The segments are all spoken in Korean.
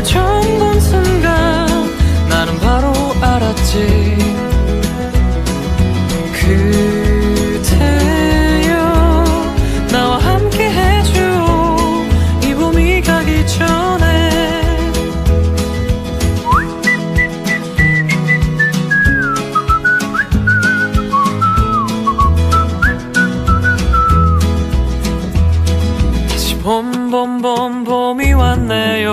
너를 처음 본 순간 나는 바로 알았지. 그대여 나와 함께 해줘 이 봄이 가기 전에. 다시 봄 봄 봄 봄이 왔네요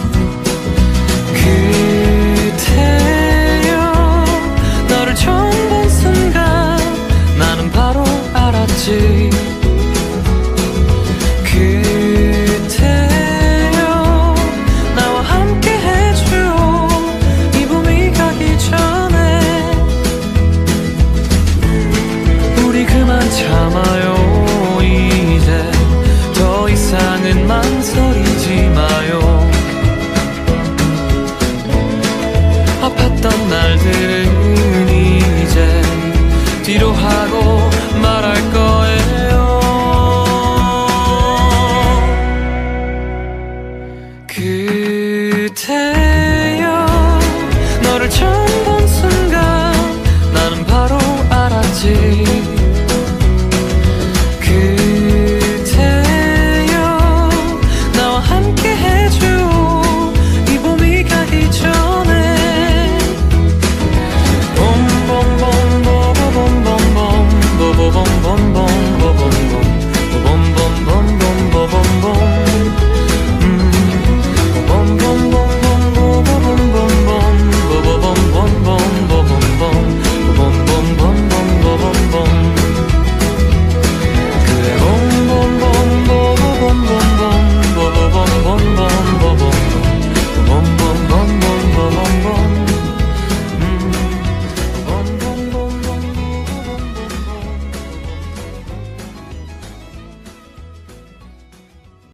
참아요 이제. 더 이상은 망설이지 마요. 아팠던 날들은 이제 뒤로 하고 말할 거예요. 그대여 너를 처음 본 순간 나는 바로 알았지